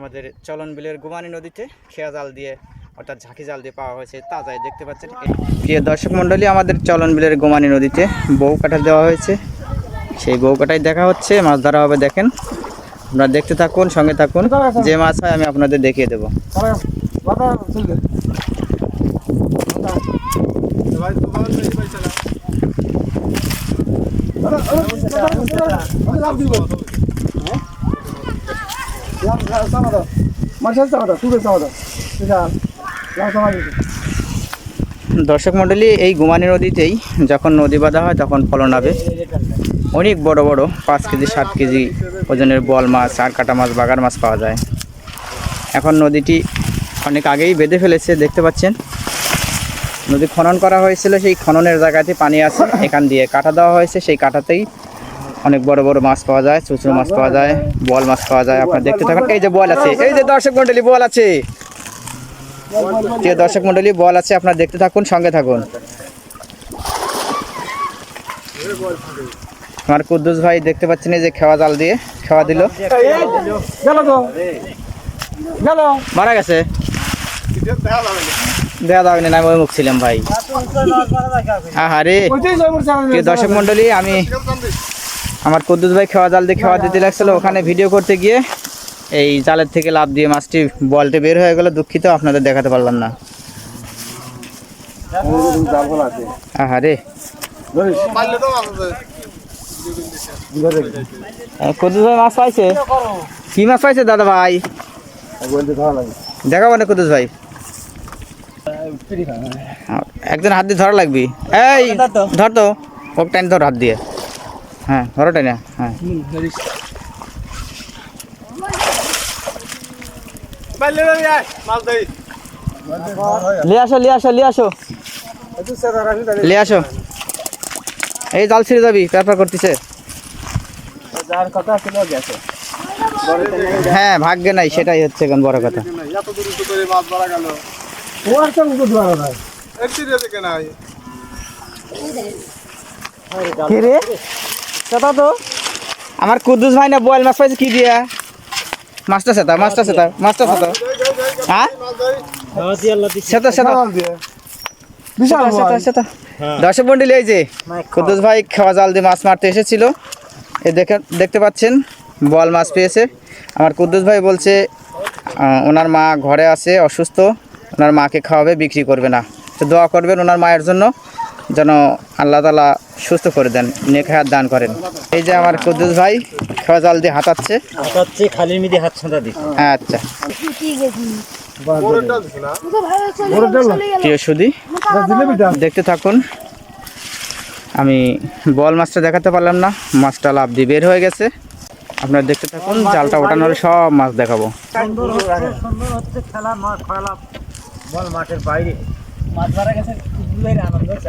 আমাদের চলন বিলের গুমানি নদীতে খেয়া জাল দিয়ে, অর্থাৎ ঝাঁকি জাল দিয়ে পাওয়া হয়েছে তাজাই দেখতে পাচ্ছেন। প্রিয় দর্শক মণ্ডলী, আমাদের চলন বিলের গুমানি নদীতে বউ কাটা দেওয়া হয়েছে। সেই বউ কাটাই দেখা হচ্ছে, মাছ ধরা হবে দেখেন। আপনারা দেখতে থাকুন, সঙ্গে থাকুন। যে মাছ হয়, আমি আপনাদের দেখিয়ে দেবো। দর্শক মণ্ডলী, এই গুমানি নদীতেই যখন নদী বাঁধা হয়, তখন ফলন হবে। অনেক বড় বড়, পাঁচ কেজি, সাত কেজি ওজনের বল মাছ আর কাটা মাছ, বাগার মাছ পাওয়া যায়। এখন নদীটি অনেক আগেই বেঁধে ফেলেছে, দেখতে পাচ্ছেন। নদী খনন করা হয়েছিল, সেই খননের জায়গাতে পানি আছে, এখান দিয়ে কাটা দেওয়া হয়েছে, সেই কাটাতেই অনেক বড় বড় মাছ পাওয়া যায় চুচুর মাছ পাওয়া যায় বল মাছ পাওয়া যায়। আপনারা দেখতে থাকুন এই যে বল আছে এই যে দর্শক মন্ডলী বল আছে। প্রিয় দর্শক মন্ডলী বল আছে আপনারা দেখতে থাকুন সঙ্গে থাকুন। আমার কুদ্দুস ভাই দেখতে পাচ্ছেন এই যে খেওয়া জাল দিয়ে খেওয়া দিল। মারা গেছে। দেওয়া যাবে না আমি মুখ ছিলাম ভাই। আহারে। দর্শক মন্ডলী আমি আমার কুদ্দুস ভাই খেওয়া জাল দিয়ে খেওয়া দিতে লাগছিল। ওখানে ভিডিও করতে গিয়ে এই জালের থেকে লাভ দিয়ে মাছটি বলটি বের হয়ে গেল। দুঃখিত, আপনাদের দেখাতে পারলাম না। ভাই মাছ পাইছে? কি মাছ পাইছে দাদা ভাই? দেখাবো না কুদ্দুস ভাই। একজন হাত দিয়ে ধরা লাগবি। এই, ধর তো। ওক টাইম ধর হাত দিয়ে। হ্যাঁ টাইনা হ্যাঁ। লিয়ে আসো লিয়ে আসো লিয়ে আসো। লিয়ে আসো। এই জাল ছিঁড়ে যাবি পেপার করতেছে। যার কথা ছিল গেছে হ্যাঁ ভাগ্যে নাই সেটাই হচ্ছে এখন বড় কথা। এত দূর করে মাছ ধরা গেল ও একটা মুখে ধরা নাই একটি রেতে কেনা হয় কে রে? সেটা তো? আমার কুদ্দুস ভাই না বয়েল মাছ পাইছে কি দিয়া? মাছটা সেটা মাছটা সেটা মাছটা সেটা হ্যাঁ? সেটা সেটা বিশাল সেটা সেটা দর্শক মন্ডলী এই যে কুদ্দুস ভাই খাওয়া জাল দিয়ে মাছ মারতে এসেছিল এ দেখে দেখতে পাচ্ছেন বল মাছ পেয়েছে। আমার কুদ্দুস ভাই বলছে ওনার মা ঘরে আছে অসুস্থ ওনার মাকে খাওয়াবে বিক্রি করবে না। তো দোয়া করবেন ওনার মায়ের জন্য যেন আল্লাহ তালা সুস্থ করে দেন নেক হাত দান করেন। এই যে আমার কুদ্দুস ভাই খাওয়া দিয়ে হাতাচ্ছে হচ্ছে খালি মিদি হাত ছাঁদা দিচ্ছে। আচ্ছা। প্রিয় সুদী দেখতে থাকুন। আমি বল মাছটা দেখাতে পারলাম না মাছটা লাভ দিয়ে বের হয়ে গেছে। আপনারা দেখতে থাকুন জালটা ওঠানোর সব মাছ দেখাবো। খেলা মাঠের বাইরে মাছ ধরা গেছে আনন্দ হচ্ছে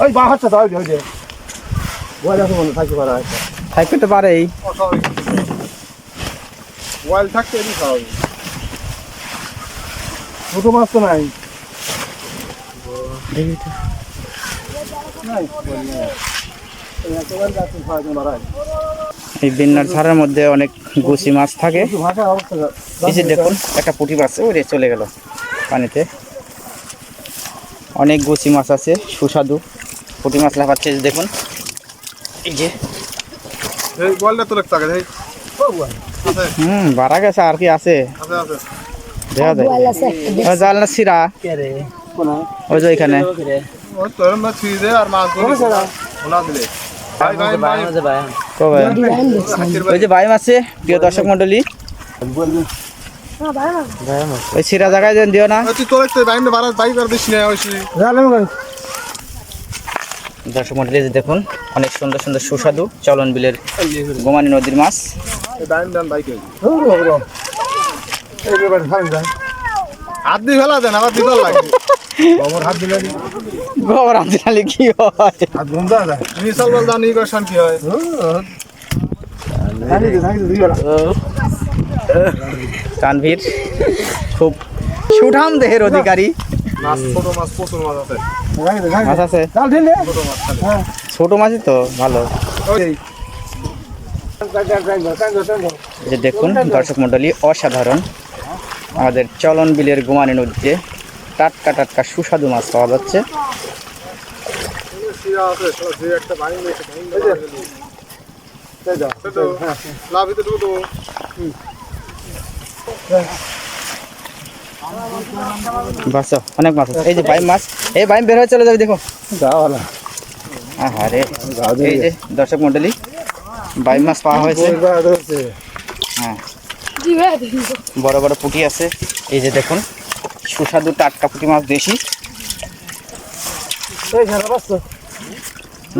ওই বা হচ্ছে তো ওই যে, বল আছে মনে থাকি করা আছে থাকতে তো পারেই ওয়াইল থাকতে। ছোট মাছ তো নাই। এই বিন্নার ঝাড়ের মধ্যে অনেক গুছি মাছ থাকে। এই যে দেখুন একটা পুঁটি মাছ ওই রে চলে গেল পানিতে। অনেক গুছি মাছ আছে সুস্বাদু। পুঁটি মাছ লাফাচ্ছে দেখুন। এই যে। এই বলটা তো লাগতে আগে হুম বাড়া গেছে আর কি আছে? আছে আছে। দেখা যায় জাল না সিরা ওই যে ওই মাছ বাইম প্রিয় দর্শক মন্ডলী ওই সিরা জায়গায় দিও না। তুই তোর বাইরে বাড়া বাইক আর দিস না ওই দর্শক মন্ডলী দেখুন অনেক সুন্দর সুন্দর সুস্বাদু চলন বিলের গোমানি নদীর মাছ। হাত দিয়ে ফেলা দেন আবার বিপদ লাগে। গোবর হাত দিলে গোবর কি হয়? হাত যায়। মিশাল বল কি হয়। তানভীর খুব সুঠাম দেহের অধিকারী। মাছ ছোট মাছ প্রচুর মাছ আছে। মাছ আছে হ্যাঁ ছোট মাছই তো ভালো দেখুন দর্শক মণ্ডলী অসাধারণ আমাদের চলন বিলের গুমানি নদীতে টাটকা টাটকা সুস্বাদু মাছ পাওয়া যাচ্ছে বাস অনেক মাছ আছে। এই যে বাইম মাছ এই বাইম বের হয়ে চলে যাবে দেখো। আরে এই যে দর্শক মণ্ডলী বাইম মাছ পাওয়া হয়েছে। হ্যাঁ। বড় বড় পুঁটি আছে। এই যে দেখুন সুস্বাদু টাটকা পুঁটি মাছ দেশি।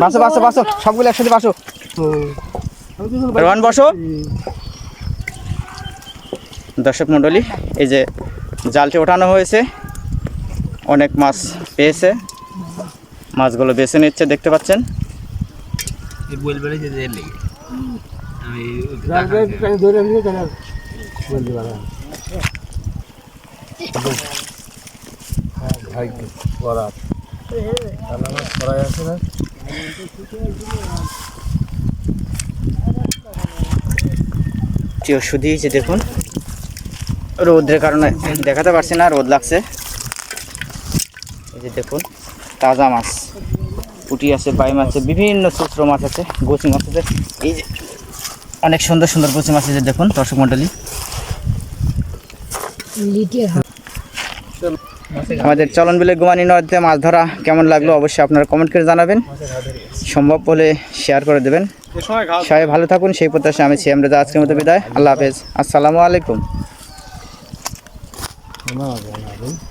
বাসো বাসো বাসো সবগুলো একসাথে বাসো রোহান বসো। দর্শক মণ্ডলী এই যে জালটি ওঠানো হয়েছে। অনেক মাছ পেয়েছে। মাছগুলো বেছে নিচ্ছে দেখতে পাচ্ছেন। প্রিয় যে দেখুন। রোদ্রের কারণে দেখাতে পারছি না রোদ লাগছে। এই যে দেখুন তাজা মাছ পুঁটি আছে বাই মাছ আছে বিভিন্ন চুত্র মাছ আছে গোচি মাছ আছে। এই যে অনেক সুন্দর সুন্দর গোচি মাছ আছে দেখুন দর্শক মন্ডলী আমাদের চলন বিলে গুমানি নদীতে মাছ ধরা কেমন লাগল অবশ্যই আপনারা কমেন্ট করে জানাবেন। সম্ভব হলে শেয়ার করে দেবেন। সবাই ভালো থাকুন সেই প্রত্যাশা আমি সিএম রেজা আজকের মতো বিদায়। আল্লাহ হাফেজ। আসসালামু আলাইকুম। 하나, 하나, 둘.